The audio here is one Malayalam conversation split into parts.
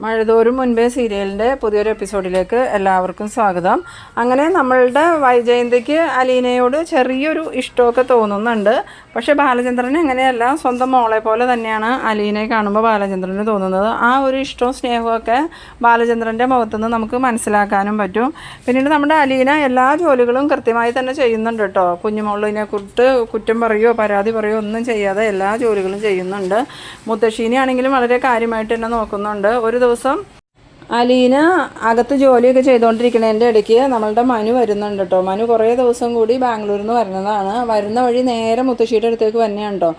മഴതോറും മുൻപേ സീരിയലിന്റെ പുതിയൊരു എപ്പിസോഡിലേക്ക് എല്ലാവർക്കും സ്വാഗതം. അങ്ങനെ നമ്മളുടെ വൈജയന്തിക്ക് അലീനയോട് ചെറിയൊരു ഇഷ്ടമൊക്കെ തോന്നുന്നുണ്ട്. പക്ഷേ ബാലചന്ദ്രൻ അങ്ങനെയല്ല സ്വന്തം മോളെ പോലെ തന്നെയാണ് അലീനയെ കാണുമ്പോൾ ബാലചന്ദ്രന് തോന്നുന്നത്. ആ ഒരു ഇഷ്ടവും സ്നേഹവും ബാലചന്ദ്രന്റെ മുഖത്തുനിന്ന് നമുക്ക് മനസ്സിലാക്കാനും പറ്റും. പിന്നീട് നമ്മുടെ അലീന എല്ലാ ജോലികളും കൃത്യമായി തന്നെ ചെയ്യുന്നുണ്ട് കേട്ടോ. കുഞ്ഞുമോളിനെ കുറിച്ച് കുറ്റം പറയുകയോ പരാതി പറയുകയോ ഒന്നും ചെയ്യാതെ എല്ലാ ജോലികളും ചെയ്യുന്നുണ്ട്. മുത്തശ്ശീനെ ആണെങ്കിലും വളരെ കാര്യമായിട്ട് തന്നെ നോക്കുന്നുണ്ട്. ഒരു ദിവസം അലീന അകത്ത് ജോലിയൊക്കെ ചെയ്തുകൊണ്ടിരിക്കുന്നതിന്റെ ഇടയ്ക്ക് നമ്മളുടെ മനു വരുന്നുണ്ട് കേട്ടോ മനു കുറേ ദിവസം കൂടി ബാംഗ്ലൂരിൽ നിന്ന് വരുന്നതാണ്. വരുന്ന വഴി നേരെ മുത്തശ്ശിയുടെ അടുത്തേക്ക് തന്നെയാണ് കേട്ടോ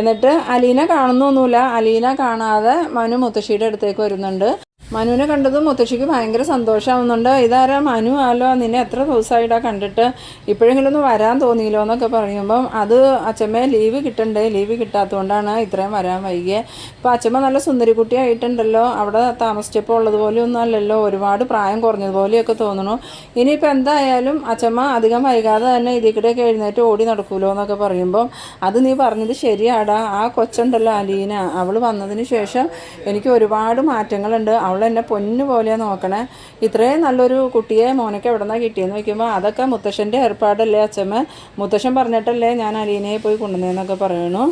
എന്നിട്ട് അലീന കാണുന്നൊന്നുമില്ല. അലീന കാണാതെ മനു മുത്തശ്ശിയുടെ അടുത്തേക്ക് വരുന്നുണ്ട്. മനുവിനെ കണ്ടത് മുത്തശ്ശിക്ക് ഭയങ്കര സന്തോഷമാവുന്നുണ്ട്. ഇതാരാ മനു? ആലോ നിന്നെ എത്ര ദിവസമായിട്ടാ കണ്ടിട്ട്? ഇപ്പോഴെങ്കിലും ഒന്ന് വരാൻ തോന്നിയില്ലോ എന്നൊക്കെ പറയുമ്പം അത് അച്ഛമ്മ ലീവ് കിട്ടണ്ടേ? ലീവ് കിട്ടാത്തതുകൊണ്ടാണ് ഇത്രയും വരാൻ വൈകിയത് ഇപ്പം അച്ഛമ്മ നല്ല സുന്ദരിക്കുട്ടിയായിട്ടുണ്ടല്ലോ. അവിടെ താമസിച്ചപ്പോൾ ഉള്ളതുപോലെ ഒന്നും അല്ലല്ലോ. ഒരുപാട് പ്രായം കുറഞ്ഞതുപോലെയൊക്കെ തോന്നുന്നു. ഇനിയിപ്പോൾ എന്തായാലും അച്ഛമ്മ അധികം വൈകാതെ തന്നെ ഇതിൽ കൂടെയൊക്കെ എഴുന്നേറ്റ് ഓടി നടക്കൂലോ എന്നൊക്കെ പറയുമ്പം അത് നീ പറഞ്ഞത് ശരിയാടാ. ആ കൊച്ചുണ്ടല്ലോ അലീന. അവൾ വന്നതിന് ശേഷം എനിക്ക് ഒരുപാട് മാറ്റങ്ങളുണ്ട്. അവൾ എന്നെ പൊന്നു പോലെയാണ് നോക്കണേ. ഇത്രയും നല്ലൊരു കുട്ടിയെ മോനൊക്കെ എവിടെ നിന്നാണ് കിട്ടിയെന്ന് വയ്ക്കുമ്പോൾ അതൊക്കെ മുത്തശ്ശന്റെ ഏർപ്പാടല്ലേ അച്ഛമ്മ? മുത്തശ്ശൻ പറഞ്ഞിട്ടല്ലേ ഞാൻ അലീനയെ പോയി കൊണ്ടുവന്നതെന്നൊക്കെ പറയണു.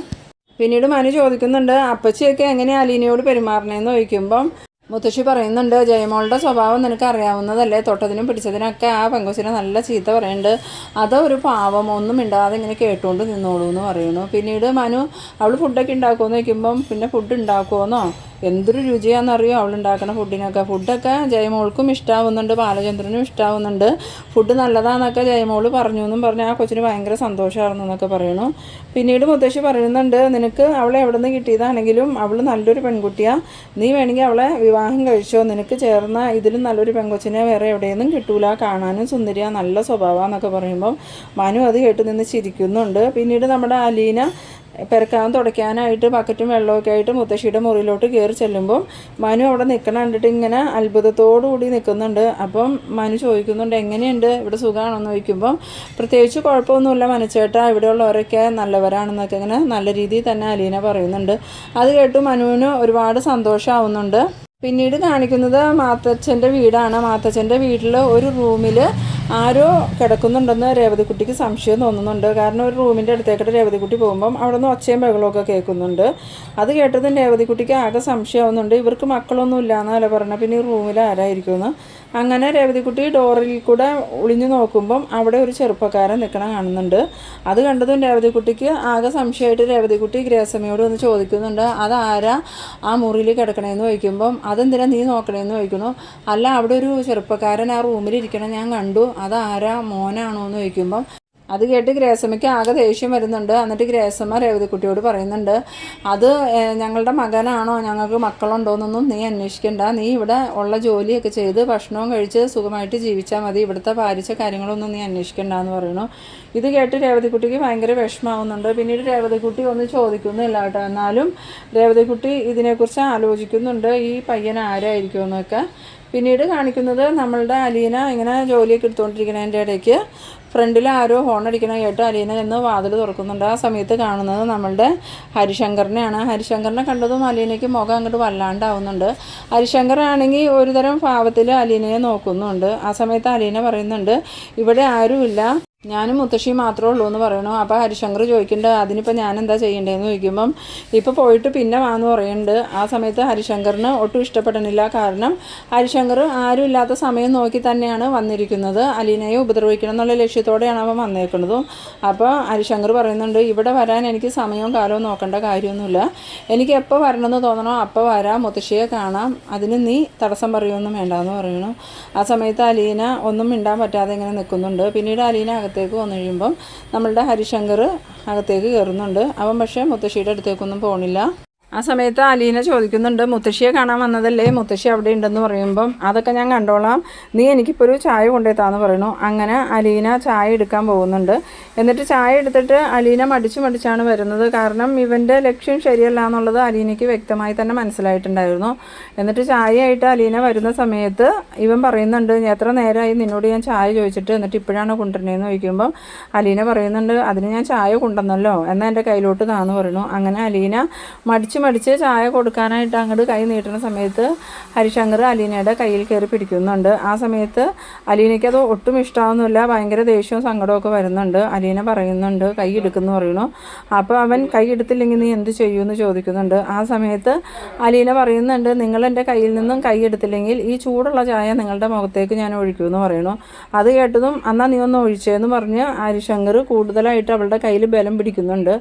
പിന്നീട് മനു ചോദിക്കുന്നുണ്ട് അപ്പച്ചിയൊക്കെ എങ്ങനെയാണ് അലീനയോട് പെരുമാറണേന്ന് ചോദിക്കുമ്പം മുത്തശ്ശി പറയുന്നുണ്ട് ജയമോളുടെ സ്വഭാവം നിനക്ക് അറിയാവുന്നതല്ലേ? തൊട്ടതിനും പിടിച്ചതിനൊക്കെ ആ പെങ്കൊച്ചിനെ നല്ല ചീത്ത പറയുന്നുണ്ട് അതൊരു പാവം ഒന്നും മിണ്ടാതെ ഇങ്ങനെ കേട്ടുകൊണ്ട് നിന്നോളൂ എന്ന് പറയുന്നു പിന്നീട് മനു അവൾ ഫുഡൊക്കെ ഉണ്ടാക്കുമെന്ന് ചോദിക്കുമ്പം പിന്നെ ഫുഡ് ഉണ്ടാക്കുമെന്നോ എന്തൊരു രുചിയാണെന്നറിയോ? അവൾ ഉണ്ടാക്കുന്ന ഫുഡിനൊക്കെ ഫുഡൊക്കെ ജയമോൾക്കും ഇഷ്ടാവുന്നുണ്ട് ബാലചന്ദ്രനും ഇഷ്ടാവുന്നുണ്ട്. ഫുഡ് നല്ലതാണെന്നൊക്കെ ജയമോൾ പറഞ്ഞു എന്നും പറഞ്ഞ് ആ കൊച്ചിന് ഭയങ്കര സന്തോഷമായിരുന്നു എന്നൊക്കെ പറയണു. പിന്നീട് മുത്തശ്ശി പറയുന്നുണ്ട് നിനക്ക് അവളെ എവിടെ നിന്ന് കിട്ടിയതാണെങ്കിലും അവൾ നല്ലൊരു പെൺകുട്ടിയാണ് നീ വേണമെങ്കിൽ അവളെ വിവാഹം കഴിച്ചോ. നിനക്ക് ചേർന്ന ഇതിലും നല്ലൊരു പെൺകൊച്ചിനെ വേറെ എവിടെയൊന്നും കിട്ടൂല. കാണാനും സുന്ദരിയാ. നല്ല സ്വഭാവമാണെന്നൊക്കെ പറയുമ്പം മനു അത് കേട്ട് നിന്ന് ചിരിക്കുന്നുണ്ട്. പിന്നീട് നമ്മുടെ അലീന പെരക്കാൻ തുടയ്ക്കാനായിട്ട് ബക്കറ്റും വെള്ളമൊക്കെ ആയിട്ട് മുത്തശ്ശിയുടെ മുറിയിലോട്ട് കയറി ചെല്ലുമ്പോൾ മനു അവിടെ നിൽക്കണ കണ്ടിട്ട് ഇങ്ങനെ കൂടി നിൽക്കുന്നുണ്ട് അപ്പം മനു ചോദിക്കുന്നുണ്ട് എങ്ങനെയുണ്ട്? ഇവിടെ സുഖമാണെന്ന്? ചോദിക്കുമ്പം പ്രത്യേകിച്ച് കുഴപ്പമൊന്നുമില്ല മനുച്ചേട്ടാ ഇവിടെയുള്ളവരൊക്കെ നല്ലവരാണെന്നൊക്കെ ഇങ്ങനെ നല്ല രീതിയിൽ തന്നെ അലീന പറയുന്നുണ്ട്. അത് കേട്ട് മനുവിന് ഒരുപാട് സന്തോഷമാവുന്നുണ്ട് പിന്നീട് കാണിക്കുന്നത് മാത്തച്ഛന്റെ വീടാണ്. മാത്തച്ഛന്റെ വീട്ടിൽ ഒരു റൂമിൽ ആരോ കിടക്കുന്നുണ്ടെന്ന് രേവതിക്കുട്ടിക്ക് സംശയം തോന്നുന്നുണ്ട്. കാരണം ഒരു റൂമിന്റെ അടുത്തേക്കിട്ട് രേവതിക്കുട്ടി പോകുമ്പം അവിടെ നിന്ന് ഒച്ചയും ബഹളമൊക്കെ കേൾക്കുന്നുണ്ട്. അത് കേട്ടതും രേവതിക്കുട്ടിക്ക് ആകെ സംശയമാവുന്നുണ്ട്. ഇവർക്ക് മക്കളൊന്നും ഇല്ല എന്നല്ല പറഞ്ഞാൽ പിന്നെ ഈ റൂമിൽ ആരായിരിക്കുമെന്ന്. അങ്ങനെ രേവതിക്കുട്ടി ഡോറിൽ കൂടെ ഒളിഞ്ഞു നോക്കുമ്പം അവിടെ ഒരു ചെറുപ്പക്കാരൻ നിൽക്കണ കാണുന്നുണ്ട്. അത് കണ്ടതും രേവതിക്കുട്ടിക്ക് ആകെ സംശയമായിട്ട് രേവതിക്കുട്ടി ഗ്രേസമ്മയോട് ഒന്ന് ചോദിക്കുന്നുണ്ട്. അതാരാ ആ മുറിയിൽ കിടക്കണേന്ന് ചോദിക്കുമ്പം അതെന്തിനാ നീ നോക്കണേന്ന് ചോദിക്കുന്നു. അല്ല അവിടെ ഒരു ചെറുപ്പക്കാരൻ ആ റൂമിൽ ഇരിക്കണം ഞാൻ കണ്ടു. അതാരാ മോനാണോ എന്ന് ചോദിക്കുമ്പം അത് കേട്ട് ഗ്രേസമ്മയ്ക്ക് ആകെ ദേഷ്യം വരുന്നുണ്ട്. എന്നിട്ട് ഗ്രേസമ്മ രേവതിക്കുട്ടിയോട് പറയുന്നുണ്ട് അത് ഞങ്ങളുടെ മകനാണോ? ഞങ്ങൾക്ക് മക്കളുണ്ടോയെന്നൊന്നും നീ അന്വേഷിക്കണ്ട. നീ ഇവിടെ ഉള്ള ജോലിയൊക്കെ ചെയ്ത് ഭക്ഷണവും കഴിച്ച് സുഖമായിട്ട് ജീവിച്ചാൽ മതി. ഇവിടുത്തെ പാലിച്ച കാര്യങ്ങളൊന്നും നീ അന്വേഷിക്കണ്ട എന്ന് പറയുന്നു. ഇത് കേട്ട് രേവതിക്കുട്ടിക്ക് ഭയങ്കര വിഷമാവുന്നുണ്ട്. പിന്നീട് രേവതിക്കുട്ടി ഒന്നും ചോദിക്കുന്നില്ല കേട്ടോ. എന്നാലും രേവതിക്കുട്ടി ഇതിനെക്കുറിച്ച് ആലോചിക്കുന്നുണ്ട്. ഈ പയ്യൻ ആരായിരിക്കും എന്നൊക്കെ പിന്നീട് കാണിക്കുന്നത് നമ്മളുടെ അലീന ഇങ്ങനെ ജോലിയൊക്കെ എടുത്തുകൊണ്ടിരിക്കുന്നതിന്റെ ഇടയ്ക്ക് ഫ്രണ്ടിൽ ആരോ ഹോൺ അടിക്കണ കേട്ട് അലീന എന്ന് വാതിൽ തുറക്കുന്നുണ്ട്. ആ സമയത്ത് കാണുന്നത് നമ്മളുടെ ഹരിശങ്കറിനെയാണ്. ഹരിശങ്കറിനെ കണ്ടതും അലീനയ്ക്ക് മുഖം അങ്ങോട്ട് വല്ലാണ്ടാവുന്നുണ്ട്. ഹരിശങ്കർ ആണെങ്കിൽ ഒരുതരം ഭാവത്തിൽ അലീനയെ നോക്കുന്നുണ്ട്. ആ സമയത്ത് അലീന പറയുന്നുണ്ട് ഇവിടെ ആരുമില്ല. ഞാനും മുത്തശ്ശി മാത്രമേ ഉള്ളൂ എന്ന് പറയണു. അപ്പോൾ ഹരിശങ്കർ ചോദിക്കുന്നുണ്ട് അതിനിപ്പോൾ ഞാൻ എന്താ ചെയ്യേണ്ടതെന്ന് ചോദിക്കുമ്പം ഇപ്പോൾ പോയിട്ട് പിന്നെ വാന്ന് പറയുന്നുണ്ട് ആ സമയത്ത് ഹരിശങ്കറിന് ഒട്ടും ഇഷ്ടപ്പെടണില്ല. കാരണം ഹരിശങ്കർ ആരും ഇല്ലാത്ത സമയം നോക്കി തന്നെയാണ് വന്നിരിക്കുന്നത്. അലീനയെ ഉപദ്രവിക്കണം എന്നുള്ള ലക്ഷ്യത്തോടെയാണ് അവൻ വന്നേക്കുന്നതും അപ്പോൾ ഹരിശങ്കർ പറയുന്നുണ്ട് ഇവിടെ വരാൻ എനിക്ക് സമയവും കാലവും നോക്കേണ്ട കാര്യമൊന്നുമില്ല. എനിക്ക് എപ്പോൾ വരണമെന്ന് തോന്നണോ അപ്പോൾ വരാം. മുത്തശ്ശിയെ കാണാം. അതിന് നീ തടസ്സം പറയുമൊന്നും വേണ്ടെന്ന് പറയണു. ആ സമയത്ത് അലീന ഒന്നും മിണ്ടാൻ പറ്റാതെ ഇങ്ങനെ നിൽക്കുന്നുണ്ട്. പിന്നീട് അലീന അകത്തേക്ക് വന്നു കഴിയുമ്പം നമ്മളുടെ ഹരിശങ്കർ അകത്തേക്ക് കയറുന്നുണ്ട്. അവൻ പക്ഷേ മുത്തശ്ശിയുടെ അടുത്തേക്കൊന്നും പോകണില്ല ആ സമയത്ത് അലീന ചോദിക്കുന്നുണ്ട് മുത്തശ്ശിയെ കാണാൻ വന്നതല്ലേ? മുത്തശ്ശി അവിടെ ഉണ്ടെന്ന് പറയുമ്പം അതൊക്കെ ഞാൻ കണ്ടോളാം. നീ എനിക്കിപ്പോൾ ഒരു ചായ കൊണ്ടുവെത്താന്ന് പറയുന്നു. അങ്ങനെ അലീന ചായ എടുക്കാൻ പോകുന്നുണ്ട്. എന്നിട്ട് ചായ എടുത്തിട്ട് അലീന മടിച്ചു മടിച്ചാണ് വരുന്നത്. കാരണം ഇവന്റെ ലക്ഷ്യം ശരിയല്ല എന്നുള്ളത് അലീനയ്ക്ക് വ്യക്തമായി തന്നെ മനസ്സിലായിട്ടുണ്ടായിരുന്നു. എന്നിട്ട് ചായയായിട്ട് അലീന വരുന്ന സമയത്ത് ഇവൻ പറയുന്നുണ്ട് എത്ര നേരമായി നിന്നോട് ഞാൻ ചായ ചോദിച്ചിട്ട് എന്നിട്ട് ഇപ്പോഴാണ് കൊണ്ടുവരണേന്ന് ചോദിക്കുമ്പം അലീന പറയുന്നുണ്ട് അതിന് ഞാൻ ചായ കൊണ്ടുവന്നല്ലോ എന്നാൽ എന്റെ കയ്യിലോട്ട് താന്ന് പറയുന്നു. അങ്ങനെ അലീന മടിച്ച് മടിച്ച് ചായ കൊടുക്കാനായിട്ട് അങ്ങോട്ട് കൈ നീട്ടുന്ന സമയത്ത് ഹരിശങ്കർ അലീനയുടെ കയ്യിൽ കയറി പിടിക്കുന്നുണ്ട്. ആ സമയത്ത് അലീനയ്ക്ക് അത് ഒട്ടും ഇഷ്ടമാവുന്നില്ല ഭയങ്കര ദേഷ്യവും സങ്കടമൊക്കെ വരുന്നുണ്ട്. അലീന പറയുന്നുണ്ട് കൈ എടുക്കുന്നു പറയണു അപ്പോൾ അവൻ കൈ എടുത്തില്ലെങ്കിൽ നീ എന്ത് ചെയ്യുമെന്ന് ചോദിക്കുന്നുണ്ട്. ആ സമയത്ത് അലീന പറയുന്നുണ്ട് നിങ്ങൾ എന്റെ കയ്യിൽ നിന്നും കൈ എടുത്തില്ലെങ്കിൽ ഈ ചൂടുള്ള ചായ നിങ്ങളുടെ മുഖത്തേക്ക് ഞാൻ ഒഴിക്കുമെന്ന് പറയണു അത് കേട്ടതും എന്നാൽ നീ ഒന്ന് ഒഴിച്ചേന്ന് പറഞ്ഞ് ഹരിശങ്കർ കൂടുതലായിട്ട് അവളുടെ കയ്യിൽ ബലം പിടിക്കുന്നുണ്ട്.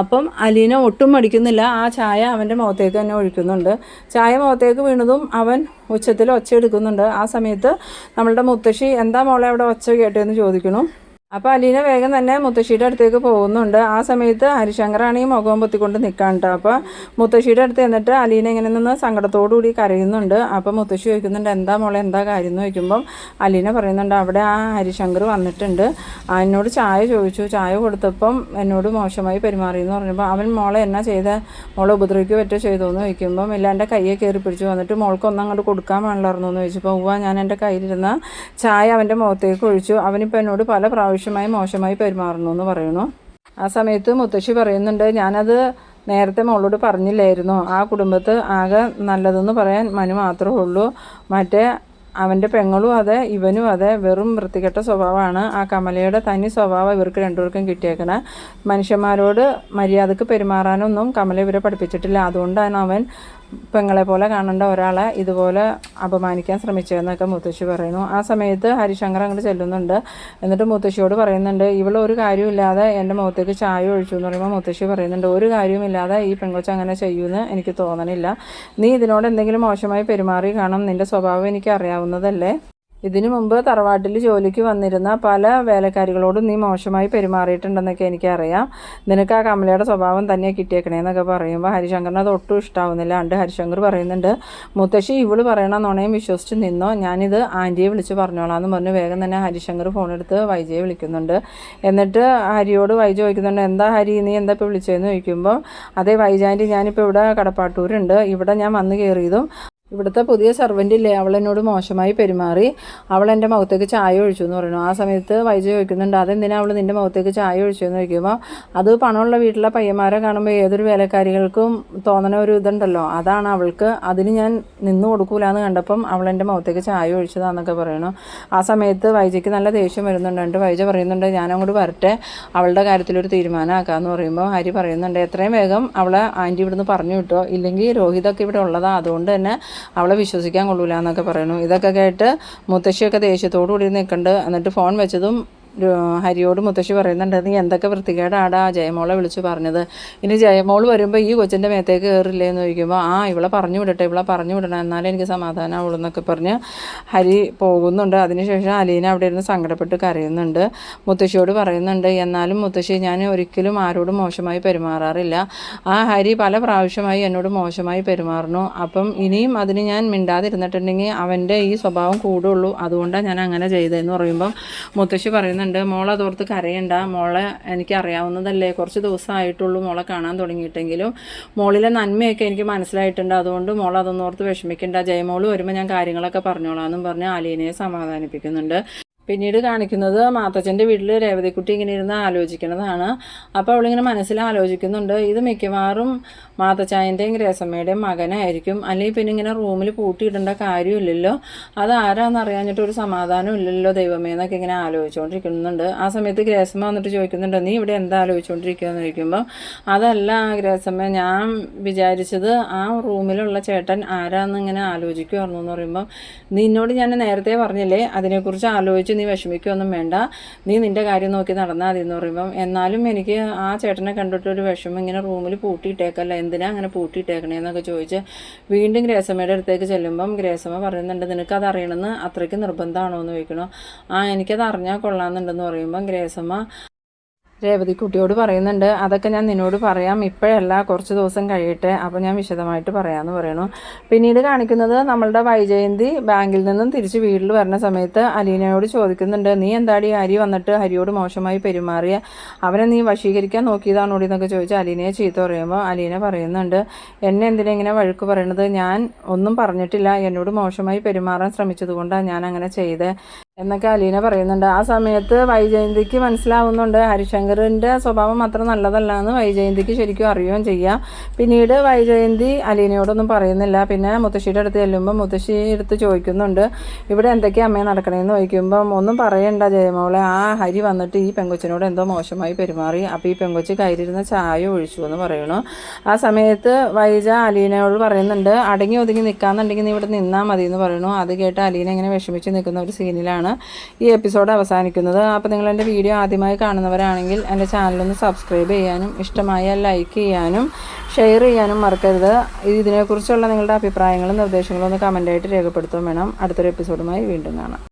അപ്പം അലീന ഒട്ടും മടിക്കുന്നില്ല. ആ ചായ അവന്റെ മുഖത്തേക്ക് തന്നെ ഒഴിക്കുന്നുണ്ട്. ചായ മുഖത്തേക്ക് വീണതും അവൻ ഉച്ചത്തിൽ ഒച്ച എടുക്കുന്നുണ്ട്. ആ സമയത്ത് നമ്മളുടെ മുത്തശ്ശി എന്താ മോളെ അവിടെ ഒച്ച കേട്ടതെന്ന് ചോദിക്കണു അപ്പോൾ അലീന വേഗം തന്നെ മുത്തശ്ശിയുടെ അടുത്തേക്ക് പോകുന്നുണ്ട്. ആ സമയത്ത് ഹരിശങ്കറാണ് ഈ മുഖം പൊത്തിക്കൊണ്ട് നിൽക്കാൻ കേട്ടോ അപ്പോൾ മുത്തശ്ശിയുടെ അടുത്ത് എന്നിട്ട് അലീന ഇങ്ങനെ നിന്ന് സങ്കടത്തോടു കൂടി കരയുന്നുണ്ട്. അപ്പോൾ മുത്തശ്ശി ചോദിക്കുന്നുണ്ട് എന്താ മോളെ എന്താ കാര്യം? എന്ന് ചോദിക്കുമ്പം അലീന പറയുന്നുണ്ട് അവിടെ ആ ഹരിശങ്കർ വന്നിട്ടുണ്ട്. എന്നോട് ചായ ചോദിച്ചു. ചായ കൊടുത്തപ്പം എന്നോട് മോശമായി പെരുമാറി എന്ന് പറഞ്ഞപ്പോൾ അവൻ മോളെ എന്നാ ചെയ്ത? മോളെ ഉപദ്രവിക്കുക പറ്റോ ചെയ്തോ? എന്ന് ചോദിക്കുമ്പം ഇല്ല എന്റെ കയ്യെ കയറി പിടിച്ചു. വന്നിട്ട് മോൾക്ക് ഒന്നും അങ്ങോട്ട് കൊടുക്കാൻ പാടില്ലായിരുന്നു എന്ന് ചോദിച്ചപ്പോൾ ഉവ്വ ഞാൻ എന്റെ കയ്യിലിരുന്ന ചായ അവന്റെ മുഖത്തേക്ക് ഒഴിച്ചു. അവനിപ്പോൾ എന്നോട് പല പ്രാവശ്യമായി മോശമായി പെരുമാറുന്നു എന്ന് പറയുന്നു. ആ സമയത്ത് മുത്തശ്ശി പറയുന്നുണ്ട് ഞാനത് നേരത്തെ മോളോട് പറഞ്ഞില്ലായിരുന്നു. ആ കുടുംബത്ത് ആകെ നല്ലതെന്ന് പറയാൻ മനു മാത്രമേ ഉള്ളൂ. മറ്റേ അവന്റെ പെങ്ങളും അതെ ഇവനും അതെ വെറും വൃത്തികെട്ട സ്വഭാവമാണ്. ആ കമലയുടെ തനി സ്വഭാവം ഇവർക്ക് രണ്ടുപേർക്കും കിട്ടിയേക്കണേ. മനുഷ്യന്മാരോട് മര്യാദയ്ക്ക് പെരുമാറാനൊന്നും കമല ഇവരെ പഠിപ്പിച്ചിട്ടില്ല. അതുകൊണ്ടാണ് അവൻ പെങ്ങളെ പോലെ കാണേണ്ട ഒരാളെ ഇതുപോലെ അപമാനിക്കാൻ ശ്രമിച്ചതെന്നൊക്കെ മുത്തശ്ശി പറയുന്നു. ആ സമയത്ത് ഹരിശങ്കർ അങ്ങോട്ട് ചെല്ലുന്നുണ്ട്. എന്നിട്ട് മുത്തശ്ശിയോട് പറയുന്നുണ്ട് ഇവൾ ഒരു കാര്യമില്ലാതെ എന്റെ മുഖത്തേക്ക് ചായ ഒഴിച്ചു എന്ന് പറയുമ്പോൾ മുത്തശ്ശി പറയുന്നുണ്ട് ഒരു കാര്യവുമില്ലാതെ ഈ പെങ്കൊച്ച് അങ്ങനെ ചെയ്യുമെന്ന് എനിക്ക് തോന്നണില്ല. നീ ഇതിനോട് എന്തെങ്കിലും മോശമായി പെരുമാറി കാണും. നിന്റെ സ്വഭാവം എനിക്ക് അറിയാവുന്നതല്ലേ? ഇതിനു മുമ്പ് തറവാട്ടിൽ ജോലിക്ക് വന്നിരുന്ന പല വേലക്കാരികളോടും നീ മോശമായി പെരുമാറിയിട്ടുണ്ടെന്നൊക്കെ എനിക്കറിയാം. നിനക്ക് ആ കമലയുടെ സ്വഭാവം തന്നെ കിട്ടിയേക്കണേന്നൊക്കെ പറയുമ്പോൾ ഹരിശങ്കറിന് അത് ഒട്ടും ഇഷ്ടാവുന്നില്ല. അണ്ട് ഹരിശങ്കർ പറയുന്നുണ്ട് മുത്തശ്ശി ഇവൾ പറയണ വിശ്വസിച്ച് നിന്നോ? ഞാനിത് ആന്റിയെ വിളിച്ച് പറഞ്ഞോളാം എന്ന് പറഞ്ഞ് വേഗം തന്നെ ഹരിശങ്കർ ഫോണെടുത്ത് വൈജയെ വിളിക്കുന്നുണ്ട്. എന്നിട്ട് ഹരിയോട് വൈജ ചോദിക്കുന്നുണ്ട് എന്താ ഹരി നീ എന്താ ഇപ്പോൾ വിളിച്ചതെന്ന് ചോദിക്കുമ്പോൾ അതേ വൈജാന്റി ഞാനിപ്പോൾ ഇവിടെ കടപ്പാട്ടൂരുണ്ട്. ഇവിടെ ഞാൻ വന്ന് കയറിയതും ഇവിടുത്തെ പുതിയ സെർവന്റ് ഇല്ലേ? അവൾ എന്നോട് മോശമായി പെരുമാറി. അവൾ എന്റെ മുഖത്തേക്ക് ചായ ഒഴിച്ചു എന്ന് പറയുന്നു. ആ സമയത്ത് വൈജ ചോദിക്കുന്നുണ്ട് അതെന്തിനാ അവൾ നിന്റെ മുഖത്തേക്ക് ചായ ഒഴിച്ചു? എന്ന് ചോദിക്കുമ്പോൾ അത് പണമുള്ള വീട്ടിലെ പയ്യന്മാരെ കാണുമ്പോൾ ഏതൊരു വേലക്കാരികൾക്കും തോന്നണ ഒരു ഇതുണ്ടല്ലോ. അതാണ് അവൾക്ക്. അതിന് ഞാൻ നിന്ന് കൊടുക്കൂല എന്ന് കണ്ടപ്പം അവൾ എന്റെ മുഖത്തേക്ക് ചായ ഒഴിച്ചതാന്നൊക്കെ പറയണു ആ സമയത്ത് വൈജയ്ക്ക് നല്ല ദേഷ്യം വരുന്നുണ്ട്. വൈജ പറയുന്നുണ്ട് ഞാൻ അങ്ങോട്ട് വരട്ടെ. അവളുടെ കാര്യത്തിലൊരു തീരുമാനമാക്കാമെന്ന് പറയുമ്പോൾ ഹരി പറയുന്നുണ്ട് എത്രയും വേഗം അവളെ ആന്റി ഇവിടുന്ന് പറഞ്ഞു വിട്ടോ. ഇല്ലെങ്കിൽ രോഹിതൊക്കെ ഇവിടെ ഉള്ളതാണ് അതുകൊണ്ട് തന്നെ അവളെ വിശ്വസിക്കാൻ കൊള്ളൂല എന്നൊക്കെ പറയുന്നു. ഇതൊക്കെ കേട്ട് മുത്തശ്ശിയൊക്കെ ദേഷ്യത്തോടു കൂടി നിൽക്കുന്നുണ്ട് എന്നിട്ട് ഫോൺ വെച്ചതും ഹരിയോട് മുത്തശ്ശി പറയുന്നുണ്ട് നീ എന്തൊക്കെ വൃത്തികേടാടാ ജയമോളെ വിളിച്ചു പറഞ്ഞത്? ഇനി ജയമോൾ വരുമ്പോൾ ഈ കൊച്ചിന്റെ മേത്തേക്ക് കയറില്ലേ എന്ന് ചോദിക്കുമ്പോൾ ആ ഇവളെ പറഞ്ഞു വിടട്ടെ ഇവളെ പറഞ്ഞു വിടണം എന്നാലേ എനിക്ക് സമാധാനമാവുള്ളൂ എന്നൊക്കെ പറഞ്ഞ് ഹരി പോകുന്നുണ്ട്. അതിനുശേഷം അലീന അവിടെ ഇരുന്ന് സങ്കടപ്പെട്ട് കരയുന്നുണ്ട്. മുത്തശ്ശിയോട് പറയുന്നുണ്ട് എന്നാലും മുത്തശ്ശി ഞാൻ ഒരിക്കലും ആരോടും മോശമായി പെരുമാറാറില്ല. ആ ഹരി പല പ്രാവശ്യമായി എന്നോട് മോശമായി പെരുമാറുന്നു. അപ്പം ഇനിയും അതിന് ഞാൻ മിണ്ടാതിരുന്നിട്ടുണ്ടെങ്കിൽ അവന്റെ ഈ സ്വഭാവം കൂടുള്ളൂ. അതുകൊണ്ടാണ് ഞാൻ അങ്ങനെ ചെയ്തതെന്ന് പറയുമ്പം മുത്തശ്ശി പറയുന്നുണ്ട് മോളെ അതോർത്ത് കരയണ്ട. മോളെ എനിക്ക് അറിയാവുന്നതല്ലേ. കുറച്ച് ദിവസമായിട്ടുള്ളൂ മോളെ കാണാൻ തുടങ്ങിയിട്ടെങ്കിലും. മോളിലെ നന്മയൊക്കെ എനിക്ക് മനസ്സിലായിട്ടുണ്ട്. അതുകൊണ്ട് മോൾ അതൊന്നോർത്ത് വിഷമിക്കേണ്ട. ജയമോൾ വരുമ്പോൾ ഞാൻ കാര്യങ്ങളൊക്കെ പറഞ്ഞോളാം എന്നും പറഞ്ഞ് ആലീനയെ സമാധാനിപ്പിക്കുന്നുണ്ട്. പിന്നീട് കാണിക്കുന്നത് മാത്തച്ഛന്റെ വീട്ടിൽ രേവതിക്കുട്ടി ഇങ്ങനെ ഇരുന്ന് ആലോചിക്കുന്നതാണ്. അപ്പോൾ അവളിങ്ങനെ മനസ്സിൽ ആലോചിക്കുന്നുണ്ട് ഇത് മിക്കവാറും മാത്തച്ചായന്റെയും ഗ്രേസമ്മയുടെയും മകനായിരിക്കും. അല്ലെങ്കിൽ പിന്നെ ഇങ്ങനെ റൂമിൽ പൂട്ടിയിടേണ്ട കാര്യമില്ലല്ലോ. അത് ആരാന്ന് അറിയാഞ്ഞിട്ട് ഒരു സമാധാനം ഇല്ലല്ലോ ദൈവമേ എന്നൊക്കെ ഇങ്ങനെ ആലോചിച്ചുകൊണ്ടിരിക്കുന്നുണ്ട്. ആ സമയത്ത് ഗ്രേസമ്മ വന്നിട്ട് ചോദിക്കുന്നുണ്ട് നീ ഇവിടെ എന്താ ആലോചിച്ചുകൊണ്ടിരിക്കുക എന്ന് ചോദിക്കുമ്പോൾ അതല്ല ഗ്രേസമ്മ ഞാൻ വിചാരിച്ചത് ആ റൂമിലുള്ള ചേട്ടൻ ആരാന്ന് ഇങ്ങനെ ആലോചിക്കുമായിരുന്നു എന്ന് പറയുമ്പോൾ നിന്നോട് ഞാൻ നേരത്തെ പറഞ്ഞില്ലേ അതിനെക്കുറിച്ച് ആലോചിച്ച് നീ വിഷമിക്കുകയൊന്നും വേണ്ട. നീ നിന്റെ കാര്യം നോക്കി നടന്നാൽ മതി എന്ന് പറയുമ്പം എന്നാലും എനിക്ക് ആ ചേട്ടനെ കണ്ടിട്ടൊരു വിഷമം ഇങ്ങനെ റൂമിൽ പൂട്ടിയിട്ടേക്കല്ല എന്തിനാ അങ്ങനെ പൂട്ടിയിട്ടേക്കണേ എന്നൊക്കെ ചോദിച്ച് വീണ്ടും ഗ്രേസമ്മയുടെ അടുത്തേക്ക് ചെല്ലുമ്പം ഗ്രേസമ്മ പറയുന്നുണ്ട് നിനക്കത് അറിയണമെന്ന് അത്രയ്ക്ക് നിർബന്ധമാണോ എന്ന് ചോദിക്കണോ. ആ എനിക്കത് അറിഞ്ഞാൽ കൊള്ളാമെന്നുണ്ടെന്ന് പറയുമ്പം ഗ്രേസമ്മ രേവതി കുട്ടിയോട് പറയുന്നുണ്ട് അതൊക്കെ ഞാൻ നിന്നോട് പറയാം. ഇപ്പോഴല്ല കുറച്ച് ദിവസം കഴിയട്ടെ. അപ്പോൾ ഞാൻ വിശദമായിട്ട് പറയാമെന്ന് പറയണു. പിന്നീട് കാണിക്കുന്നത് നമ്മളുടെ വൈജയന്തി ബാങ്കിൽ നിന്നും തിരിച്ച് വീട്ടിൽ വരുന്ന സമയത്ത് അലീനയോട് ചോദിക്കുന്നുണ്ട് നീ എന്താടി ഹരി വന്നിട്ട് ഹരിയോട് മോശമായി പെരുമാറിയ? അവനെ നീ വശീകരിക്കാൻ നോക്കിയതാണോടി എന്നൊക്കെ ചോദിച്ച് അലീനയെ ചീത്ത പറയുമ്പോൾ അലീന പറയുന്നുണ്ട് എന്നെ എന്തിനാ ഇങ്ങനെ വഴുക്ക് പറയണത്? ഞാൻ ഒന്നും പറഞ്ഞിട്ടില്ല. എന്നോട് മോശമായി പെരുമാറാൻ ശ്രമിച്ചതുകൊണ്ടാണ് ഞാൻ അങ്ങനെ ചെയ്തത് എന്നൊക്കെ അലീന പറയുന്നുണ്ട്. ആ സമയത്ത് വൈജയന്തിക്ക് മനസ്സിലാവുന്നുണ്ട്. ഹരിശങ്കറിന്റെ സ്വഭാവം അത്ര നല്ലതല്ല എന്ന് വൈജയന്തിക്ക് ശരിക്കും അറിയുകയും ചെയ്യാം. പിന്നീട് വൈജയന്തി അലീനയോടൊന്നും പറയുന്നില്ല. പിന്നെ മുത്തശ്ശിയുടെ അടുത്ത് ചെല്ലുമ്പോൾ മുത്തശ്ശി എടുത്ത് ചോദിക്കുന്നുണ്ട്. ഇവിടെ എന്തൊക്കെയാണ് അമ്മയെ നടക്കണേന്ന് ചോദിക്കുമ്പം ഒന്നും പറയണ്ട ജയമോളെ. ആ ഹരി വന്നിട്ട് ഈ പെങ്കൊച്ചിനോട് എന്തോ മോശമായി പെരുമാറി. അപ്പോൾ ഈ പെങ്കൊച്ച് കയ്യിലിരുന്ന ചായ ഒഴിച്ചു എന്ന് പറയണു ആ സമയത്ത് വൈജ അലീനയോട് പറയുന്നുണ്ട്. അടങ്ങി ഒതുങ്ങി നിൽക്കാന്നുണ്ടെങ്കിൽ നീ ഇവിടെ നിന്നാൽ മതി എന്ന് പറയണു അത് കേട്ട് അലീന ഇങ്ങനെ വിഷമിച്ച് നിൽക്കുന്ന ഒരു സീനിലാണ് ഈ എപ്പിസോഡ് അവസാനിക്കുന്നത്. അപ്പോൾ നിങ്ങൾ എന്റെ വീഡിയോ ആദ്യമായി കാണുന്നവരാണെങ്കിൽ എന്റെ ചാനലൊന്ന് സബ്സ്ക്രൈബ് ചെയ്യാനും ഇഷ്ടമായ ലൈക്ക് ചെയ്യാനും ഷെയർ ചെയ്യാനും മറക്കരുത്. ഇതിനെക്കുറിച്ചുള്ള നിങ്ങളുടെ അഭിപ്രായങ്ങളും നിർദ്ദേശങ്ങളും ഒന്ന് കമന്റായിട്ട് രേഖപ്പെടുത്തുകയും വേണം. അടുത്തൊരു എപ്പിസോഡുമായി വീണ്ടും കാണാം.